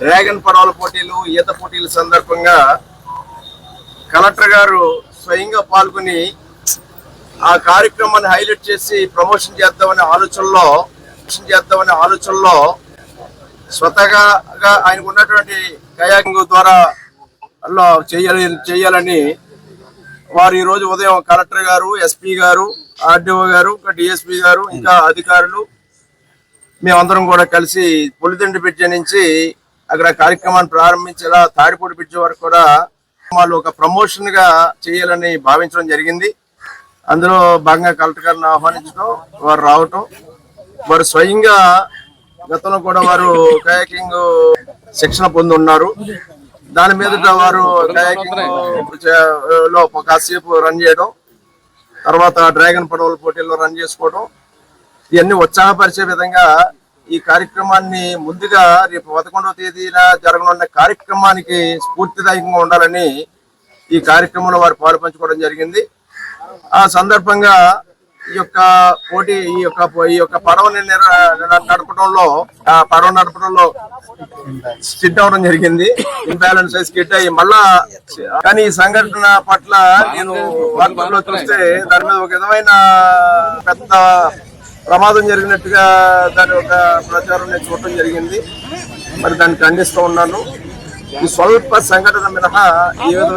Dragon పడవల పోటీలు ఈత పోటీల సందర్భంగా కలెక్టర్ గారు స్వయంగా పాల్గొని ఆ కార్యక్రమాన్ని హైలైట్ చేసి ప్రమోషన్ చేద్దామనే ఆలోచనలో ప్రమోషన్ చేద్దామనే ఆలోచనలో స్వతహాగా ఆయనకు ఉన్నటువంటి కయాకింగ్ ద్వారా అలా చేయాలి చేయాలని వారు ఈరోజు ఉదయం కలెక్టర్ గారు ఎస్పీ గారు ఆర్డీఓ గారు ఇంకా డిఎస్పీ గారు ఇంకా అధికారులు మేమందరం కూడా కలిసి పులిదిండి పెట్టి నుంచి అక్కడ కార్యక్రమాన్ని ప్రారంభించేలా తాడిపూడి బ్రిడ్జ్ వరకు కూడా వాళ్ళు ఒక ప్రమోషన్గా చేయాలని భావించడం జరిగింది. అందులో భాగంగా కలెక్టర్ గారిని ఆహ్వానించడం వారు రావటం వారు స్వయంగా గతంలో కూడా వారు కయాకింగ్ శిక్షణ పొంది ఉన్నారు దాని మీద వారు కయాకింగ్లో కాసేపు రన్ చేయడం తర్వాత డ్రాగన్ పడవల పోటీల్లో రన్ చేసుకోవడం ఇవన్నీ ఉత్సాహపరిచే విధంగా ఈ కార్యక్రమాన్ని ముందుగా రేపు పదకొండవ తేదీన జరగనున్న కార్యక్రమానికి స్ఫూర్తిదాయకంగా ఉండాలని ఈ కార్యక్రమంలో వారు పాలు పంచుకోవడం జరిగింది. ఆ సందర్భంగా ఈ యొక్క పోటీ ఈ యొక్క ఈ యొక్క పడవని నడపడంలో ఆ పడవ నడపడంలో స్కిడ్ అవడం జరిగింది. ఇంబ్యాలెన్స్ అయి స్కిడ్ అయ్యి మళ్ళా కానీ ఈ సంఘటన పట్ల నేను వార్తల్లో చూస్తే దాని మీద ఒక విధమైన పెద్ద ప్రమాదం జరిగినట్టుగా దాని ఒక ప్రచారం నేను చూడటం జరిగింది. మరి దాన్ని ఖండిస్తూ ఉన్నాను. ఈ స్వల్ప సంఘటన మినహా ఈ విధమైన